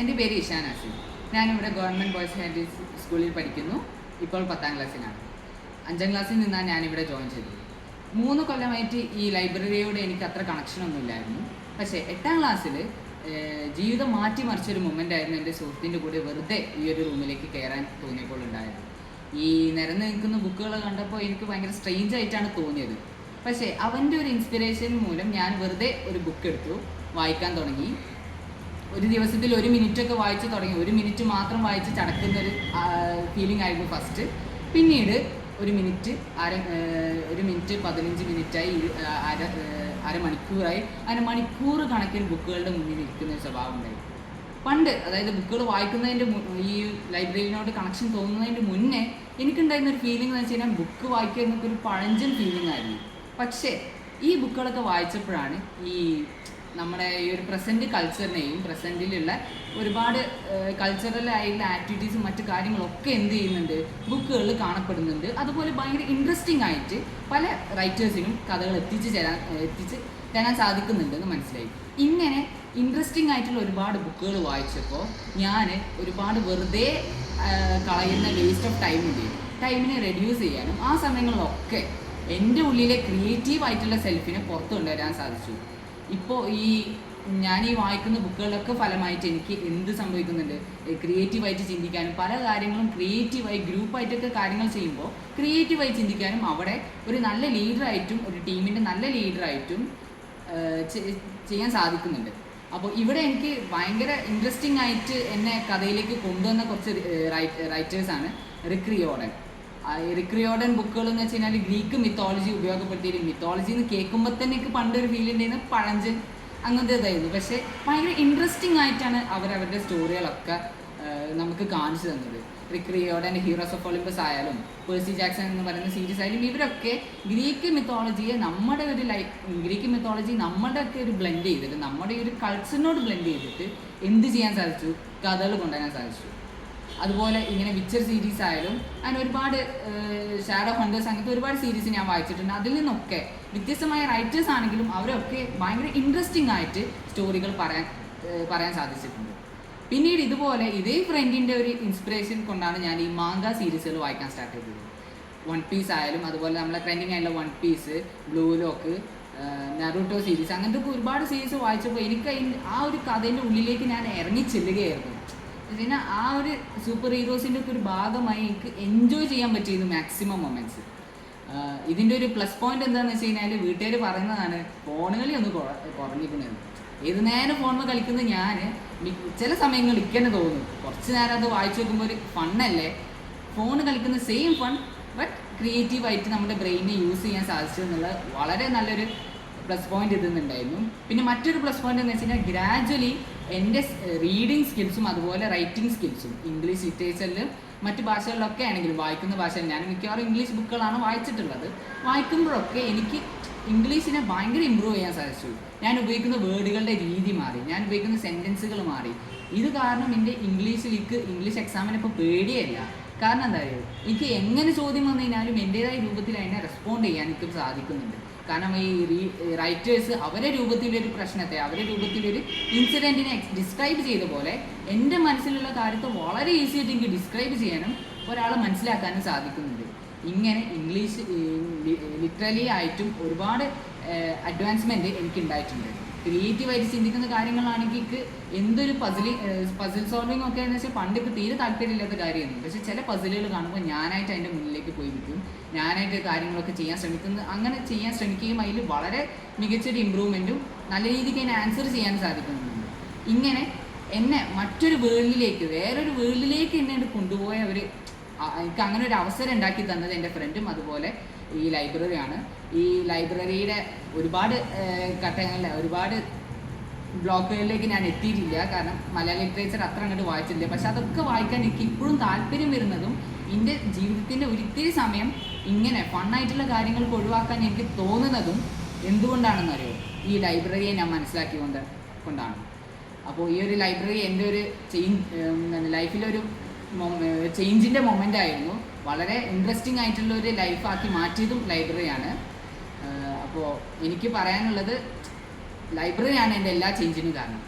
എന്റെ പേര് ഇഷാൻ ആസിഫ് ഞാനിവിടെ ഗവൺമെന്റ് ബോയ്സ് ഹയർ സ്കൂളിൽ പഠിക്കുന്നു. ഇപ്പോൾ പത്താം ക്ലാസ്സിലാണ്. അഞ്ചാം ക്ലാസ്സിൽ നിന്നാണ് ഞാനിവിടെ ജോയിൻ ചെയ്തത്. മൂന്ന് കൊല്ലമായിട്ട് ഈ ലൈബ്രറിയോട് എനിക്ക് അത്ര കണക്ഷനൊന്നും കണക്ഷനൊന്നുമില്ലായിരുന്നു. പക്ഷേ എട്ടാം ക്ലാസ്സിൽ ജീവിതം മാറ്റിമറിച്ചൊരു മൊമെന്റ് ആയിരുന്നു എന്റെ സുഹൃത്തിന്റെ കൂടെ വെറുതെ ഈ ഒരു റൂമിലേക്ക് കയറാൻ തോന്നിയപ്പോൾ ഉണ്ടായത്. ഈ നിരന്ന് നിൽക്കുന്ന ബുക്കുകൾ കണ്ടപ്പോൾ എനിക്ക് ഭയങ്കര സ്ട്രെയിഞ്ച് ആയിട്ടാണ് തോന്നിയത്. പക്ഷേ അവന്റെ ഒരു ഇൻസ്പിറേഷൻ മൂലം ഞാൻ വെറുതെ ഒരു ബുക്ക് എടുത്തു. വായിക്കാൻ തുടങ്ങി. ഒരു ദിവസത്തിൽ ഒരു മിനിറ്റ് ഒക്കെ വായിച്ച് തുടങ്ങി. ഒരു മിനിറ്റ് മാത്രം വായിച്ച് ചടക്കുന്ന ഒരു ഫീലിംഗ് ആയിരുന്നു ഫസ്റ്റ് പിന്നീട് ഒരു മിനിറ്റ് അര ഒരു മിനിറ്റ് പതിനഞ്ച് മിനിറ്റായി അര അരമണിക്കൂറായി. അരമണിക്കൂർ മണിക്കൂർ കണക്കിന് ബുക്കുകളുടെ മുന്നിൽ ഇരിക്കുന്ന ഒരു സ്വഭാവം ഉണ്ടായി. പണ്ട് അതായത് ബുക്കുകൾ വായിക്കുന്നതിന്റെ ഈ ലൈബ്രറിനോട് കണക്ഷൻ തോന്നുന്നതിന്റെ മുന്നേ എനിക്കുണ്ടായിരുന്ന ഒരു ഫീലിംഗ് എന്ന് വെച്ച് കഴിഞ്ഞാൽ ബുക്ക് വായിക്കുക എന്നൊക്കെ ഒരു പഴഞ്ചൻ ഫീലിംഗ് ആയിരുന്നു. പക്ഷേ ഈ ബുക്കുകളൊക്കെ വായിച്ചപ്പോഴാണ് ഈ നമ്മുടെ ഈ ഒരു പ്രസന്റ് കൾച്ചറിനെയും പ്രസന്റിലുള്ള ഒരുപാട് കൾച്ചറൽ ആയിട്ടുള്ള ആക്ടിവിറ്റീസും മറ്റു കാര്യങ്ങളൊക്കെ എന്ത് ചെയ്യുന്നുണ്ട്? ബുക്കുകളിൽ കാണപ്പെടുന്നുണ്ട്. അതുപോലെ ഭയങ്കര ഇൻട്രസ്റ്റിംഗ് ആയിട്ട് പല റൈറ്റേഴ്സിനും കഥകൾ എത്തിച്ച് തരാൻ എത്തിച്ച് തരാൻ സാധിക്കുന്നുണ്ടെന്ന് മനസ്സിലായി. ഇങ്ങനെ ഇൻട്രസ്റ്റിംഗ് ആയിട്ടുള്ള ഒരുപാട് ബുക്കുകൾ വായിച്ചപ്പോൾ ഞാൻ ഒരുപാട് വെറുതെ കളയുന്ന വേസ്റ്റ് ഓഫ് ടൈം ഉണ്ട്. ടൈമിനെ റെഡ്യൂസ് ചെയ്യാനും ആ സമയങ്ങളിലൊക്കെ എന്റെ ഉള്ളിലെ ക്രിയേറ്റീവ് ആയിട്ടുള്ള സെൽഫിനെ പുറത്തു കൊണ്ടുവരാൻ സാധിച്ചു. ഇപ്പോൾ ഈ ഞാൻ ഈ വായിക്കുന്ന ബുക്കുകളിലൊക്കെ ഫലമായിട്ട് എനിക്ക് എന്ത് സംഭവിക്കുന്നുണ്ട്? ക്രിയേറ്റീവായിട്ട് ചിന്തിക്കാനും പല കാര്യങ്ങളും ക്രിയേറ്റീവായി ഗ്രൂപ്പായിട്ടൊക്കെ കാര്യങ്ങൾ ചെയ്യുമ്പോൾ ക്രിയേറ്റീവായി ചിന്തിക്കാനും അവിടെ ഒരു നല്ല ലീഡറായിട്ടും ഒരു ടീമിന്റെ നല്ല ലീഡറായിട്ടും ചെയ്യാൻ സാധിക്കുന്നുണ്ട്. അപ്പോൾ ഇവിടെ എനിക്ക് ഭയങ്കര ഇൻട്രസ്റ്റിംഗ് ആയിട്ട് എന്നെ കഥയിലേക്ക് കൊണ്ടുവന്ന കുറച്ച് റൈറ്റേഴ്സാണ് റിക്രിയോഡൻ റിക്രിയോഡൻ ബുക്കുകൾ എന്ന് വെച്ച് കഴിഞ്ഞാൽ ഗ്രീക്ക് മിത്തോളജി ഉപയോഗപ്പെടുത്തിയിരുന്നു മിത്തോളജി എന്ന് കേൾക്കുമ്പോൾ തന്നെ എനിക്ക് പണ്ടൊരു ഫീൽ ഉണ്ടായിരുന്നു പഴഞ്ചൻ അങ്ങനത്തെ ഇതായിരുന്നു പക്ഷേ ഭയങ്കര ഇൻട്രസ്റ്റിംഗ് ആയിട്ടാണ് അവർ അവരുടെ സ്റ്റോറികളൊക്കെ നമുക്ക് കാണിച്ചു തന്നത്. Rick Riordan Heroes of Olympus ആയാലും പേഴ്സി ജാക്സൺ എന്ന് പറയുന്ന സീരീസ് ആയാലും ഇവരൊക്കെ ഗ്രീക്ക് മിത്തോളജിയെ നമ്മുടെ ഒരു ലൈഫ് ഗ്രീക്ക് മിത്തോളജി നമ്മുടെ ഒക്കെ ഒരു ബ്ലെൻഡ് ചെയ്തിട്ട് നമ്മുടെ ഈ ഒരു കൾച്ചറിനോട് ബ്ലെൻഡ് ചെയ്തിട്ട് എന്ത് ചെയ്യാൻ സാധിച്ചു? കഥകൾ കൊണ്ടുവരാൻ സാധിച്ചു. അതുപോലെ ഇങ്ങനെ വിച്ചർ സീരീസ് ആയാലും അങ്ങനെ ഒരുപാട് ഷാഡോ ഹണ്ടേഴ്സ് അങ്ങനത്തെ ഒരുപാട് സീരീസ് ഞാൻ വായിച്ചിട്ടുണ്ട്. അതിൽ നിന്നൊക്കെ വ്യത്യസ്തമായ റൈറ്റേഴ്സ് ആണെങ്കിലും അവരൊക്കെ ഭയങ്കര ഇൻട്രസ്റ്റിംഗ് ആയിട്ട് സ്റ്റോറികൾ പറയാൻ പറയാൻ സാധിച്ചിട്ടുണ്ട്. പിന്നീട് ഇതുപോലെ ഇതേ ഫ്രണ്ടിന്റെ ഒരു ഇൻസ്പിറേഷൻ കൊണ്ടാണ് ഞാൻ ഈ മാങ്ക സീരീസുകൾ വായിക്കാൻ സ്റ്റാർട്ട് ചെയ്തത്. വൺ പീസ് ആയാലും അതുപോലെ നമ്മളെ ട്രെൻഡിങ് ആയിട്ടുള്ള One Piece Blue Lock Naruto series അങ്ങനത്തെ ഒരുപാട് സീരീസ് വായിച്ചപ്പോൾ എനിക്ക് ആ ഒരു കഥേന്റെ ഉള്ളിലേക്ക് ഞാൻ ഇറങ്ങി ചെല്ലുകയായിരുന്നു. പിന്നെ ആ ഒരു സൂപ്പർ ഹീറോസിന്റെ ഒക്കെ ഒരു ഭാഗമായി എനിക്ക് എൻജോയ് ചെയ്യാൻ പറ്റിയത് മാക്സിമം മൊമെന്റ്സ് ഇതിന്റെ ഒരു പ്ലസ് പോയിന്റ് എന്താണെന്ന് വെച്ച് കഴിഞ്ഞാൽ വീട്ടുകാർ പറയുന്നതാണ് ഫോണുകളി ഒന്ന് കുറ- കുറഞ്ഞിരിക്കുന്നത് ഏത് നേരം ഫോണിൽ കളിക്കുന്ന ഞാൻ ചില സമയങ്ങളിൽ ഇരിക്കാൻ തോന്നും കുറച്ച് നേരം അത് വായിച്ചു നോക്കുമ്പോൾ ഒരു ഫണ്ണല്ലേ ഫോൺ കളിക്കുന്ന സെയിം ഫൺ ബട്ട് ക്രിയേറ്റീവായിട്ട് നമ്മുടെ ബ്രെയിനെ യൂസ് ചെയ്യാൻ സാധിച്ചു എന്നുള്ളത് വളരെ നല്ലൊരു പ്ലസ് പോയിന്റ് ഇതെന്നുണ്ടായിരുന്നു പിന്നെ മറ്റൊരു പ്ലസ് പോയിന്റ് എന്ന് വെച്ച് കഴിഞ്ഞാൽ ഗ്രാജ്വലി എന്റെ റീഡിങ് സ്കിൽസും അതുപോലെ റൈറ്റിംഗ് സ്കിൽസും ഇംഗ്ലീഷ് ലിറ്ററേച്ചറിൽ മറ്റു ഭാഷകളിലൊക്കെ ആണെങ്കിലും വായിക്കുന്ന ഭാഷ ഞാൻ മിക്കവാറും ഇംഗ്ലീഷ് ബുക്കുകളാണ് വായിച്ചിട്ടുള്ളത്. വായിക്കുമ്പോഴൊക്കെ എനിക്ക് ഇംഗ്ലീഷിനെ ഭയങ്കര ഇമ്പ്രൂവ് ചെയ്യാൻ സാധിച്ചു. ഞാൻ ഉപയോഗിക്കുന്ന വേർഡുകളുടെ രീതി മാറി. ഞാൻ ഉപയോഗിക്കുന്ന സെന്റൻസുകൾ മാറി. ഇത് കാരണം എന്റെ ഇംഗ്ലീഷിലേക്ക് ഇംഗ്ലീഷ് എക്സാമിന് ഇപ്പോൾ പേടിയല്ല. കാരണം എന്താ പറയുക എനിക്ക് എങ്ങനെ ചോദ്യം വന്നു കഴിഞ്ഞാലും എന്റെതായ രൂപത്തിൽ അതിനെ റെസ്പോണ്ട് ചെയ്യാൻ എനിക്ക് സാധിക്കുന്നുണ്ട്. കാരണം ഈ റൈറ്റേഴ്സ് അവരെ രൂപത്തിലൊരു പ്രശ്നത്തെ അവരെ രൂപത്തിലൊരു ഇൻസിഡന്റിനെ ഡിസ്ക്രൈബ് ചെയ്ത പോലെ എന്റെ മനസ്സിലുള്ള കാര്യത്തെ വളരെ ഈസി ആയിട്ട് എനിക്ക് ഡിസ്ക്രൈബ് ചെയ്യാനും ഒരാൾ മനസ്സിലാക്കാനും സാധിക്കുന്നുണ്ട്. ഇങ്ങനെ ഇംഗ്ലീഷ് ലിറ്ററലി ആയിട്ടും ഒരുപാട് അഡ്വാൻസ്മെന്റ് എനിക്ക് ഉണ്ടായിട്ടുണ്ട് ക്രിയേറ്റീവായിട്ട് ചിന്തിക്കുന്ന കാര്യങ്ങളാണെങ്കിൽ എന്തൊരു പസിലി പസിൽ സോൾവിങ് ഒക്കെ എന്ന് വെച്ചാൽ പണ്ട് തീരെ താല്പര്യമില്ലാത്ത കാര്യമായിരുന്നു. പക്ഷെ ചില പസിലുകൾ കാണുമ്പോൾ ഞാനായിട്ട് അതിന്റെ മുന്നിലേക്ക് പോയി നിൽക്കും. ഞാനായിട്ട് കാര്യങ്ങളൊക്കെ ചെയ്യാൻ ശ്രമിക്കുന്നത് അങ്ങനെ ചെയ്യാൻ ശ്രമിക്കുകയും അതിൽ വളരെ മികച്ചൊരു ഇമ്പ്രൂവ്മെന്റും നല്ല രീതിക്ക് അതിന് ആൻസർ ചെയ്യാൻ സാധിക്കുന്നുണ്ട്. ഇങ്ങനെ എന്നെ മറ്റൊരു വേൾഡിലേക്ക് വേറൊരു വേൾഡിലേക്ക് എന്നെ കൊണ്ടുപോയ ഒരു എനിക്ക് അങ്ങനെ ഒരു അവസരം ഉണ്ടാക്കി തന്നത് എന്റെ ഫ്രണ്ടും അതുപോലെ ഈ ലൈബ്രറിയാണ്. ഈ ലൈബ്രറിയുടെ ഒരുപാട് ഘട്ടങ്ങളിൽ ഒരുപാട് ബ്ലോക്കുകളിലേക്ക് ഞാൻ എത്തിയിട്ടില്ല. കാരണം മലയാള ലിറ്ററേച്ചർ അത്ര അങ്ങോട്ട് വായിച്ചിട്ടില്ല. പക്ഷെ അതൊക്കെ വായിക്കാൻ എനിക്ക് ഇപ്പോഴും താല്പര്യം വരുന്നതും എന്റെ ജീവിതത്തിന്റെ ഒരിത്തിരി സമയം ഇങ്ങനെ ഫണ്ണായിട്ടുള്ള കാര്യങ്ങൾക്ക് ഒഴിവാക്കാൻ എനിക്ക് തോന്നുന്നതും എന്തുകൊണ്ടാണെന്ന് അറിയോ ഈ ലൈബ്രറിയെ ഞാൻ മനസ്സിലാക്കിക്കൊണ്ട് കൊണ്ടാണ്. അപ്പോൾ ഈ ഒരു ലൈബ്രറി എന്റെ ഒരു ചേഞ്ച് ലൈഫിലൊരു ചേഞ്ചിന്റെ മൊമെന്റ് ആയിരുന്നു. വളരെ ഇൻട്രസ്റ്റിംഗ് ആയിട്ടുള്ള ഒരു ലൈഫാക്കി മാറ്റിയതും ലൈബ്രറിയാണ് അപ്പോൾ എനിക്ക് പറയാനുള്ളത് ലൈബ്രറിയാണ് എന്റെ എല്ലാ ചേഞ്ചിനും കാരണം.